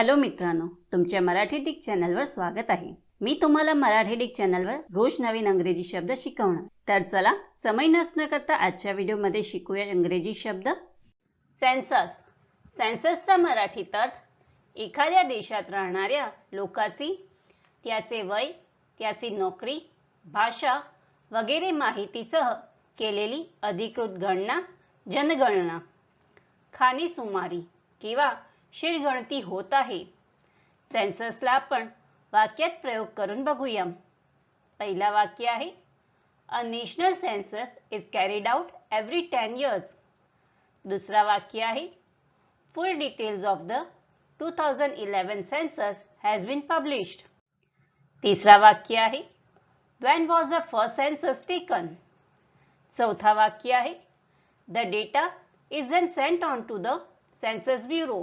Hello मित्रांनो तुमच्या Marathi Dick चॅनलवर स्वागत आहे. मी तुम्हाला मराठी डिक चॅनलवर रोज नवीन अंग्रेजी शब्द शिकवणार. तर चला समय नसणं करता आजच्या व्हिडिओमध्ये शिकूया इंग्रजी शब्द. सेन्सस सेन्ससचा मराठीत अर्थ एखाद्या देशात राहणाऱ्या लोकाची त्याचे वय त्याची नोकरी भाषा वगैरे माहितीसह केलेली अधिकृत गणना जनगणना. खाणीसुमारी किंवा शिरगणती होत आहे. सेन्ससला आपण वाक्यात प्रयोग करून बघूया. पहिला वाक्य आहे a national census is carried out every ten years दुसरा वाक्य आहे full details of the two thousand eleven census has been published तिसरा वाक्य आहे when was the first census taken चौथा वाक्य आहे the data is then sent on to the census bureau